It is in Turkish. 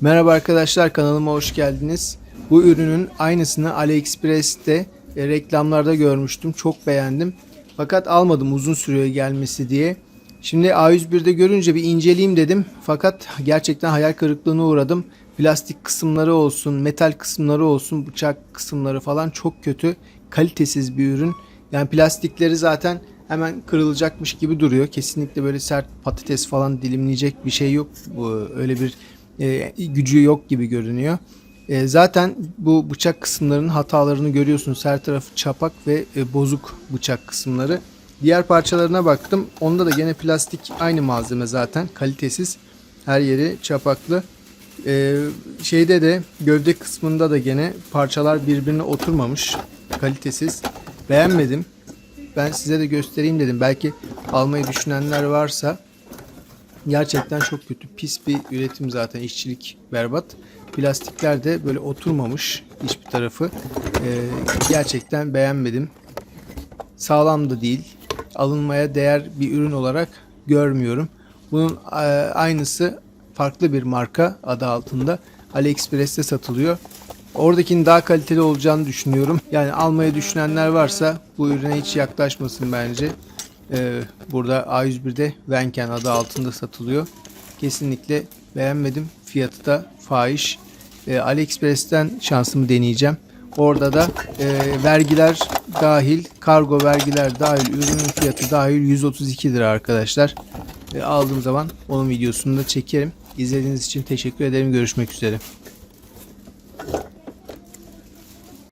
Merhaba arkadaşlar kanalıma hoş geldiniz. Bu ürünün aynısını AliExpress'te e, reklamlarda görmüştüm. Çok beğendim. Fakat almadım uzun sürüyor gelmesi diye. Şimdi A101'de görünce bir inceleyeyim dedim. Fakat gerçekten hayal kırıklığına uğradım. Plastik kısımları olsun, metal kısımları olsun, bıçak kısımları falan çok kötü. Kalitesiz bir ürün. Yani plastikleri zaten hemen kırılacakmış gibi duruyor. Kesinlikle böyle sert patates falan dilimleyecek bir şey yok. Bu öyle bir e, gücü yok gibi görünüyor. E, zaten bu bıçak kısımlarının hatalarını görüyorsunuz. Her tarafı çapak ve e, bozuk bıçak kısımları. Diğer parçalarına baktım. Onda da gene plastik aynı malzeme zaten. Kalitesiz. Her yeri çapaklı. E, şeyde de gövde kısmında da gene parçalar birbirine oturmamış. Kalitesiz. Beğenmedim. Ben size de göstereyim dedim. Belki almayı düşünenler varsa Gerçekten çok kötü. Pis bir üretim zaten. işçilik berbat. Plastikler de böyle oturmamış hiçbir tarafı. Ee, gerçekten beğenmedim. Sağlam da değil. Alınmaya değer bir ürün olarak görmüyorum. Bunun e, aynısı farklı bir marka adı altında AliExpress'te satılıyor. Oradakinin daha kaliteli olacağını düşünüyorum. Yani almayı düşünenler varsa bu ürüne hiç yaklaşmasın bence. Ee, burada A101'de Venken adı altında satılıyor. Kesinlikle beğenmedim. Fiyatı da fahiş. Ee, AliExpress'ten şansımı deneyeceğim. Orada da e, vergiler dahil, kargo vergiler dahil, ürünün fiyatı dahil 132 lira arkadaşlar. E, aldığım zaman onun videosunu da çekerim. İzlediğiniz için teşekkür ederim. Görüşmek üzere.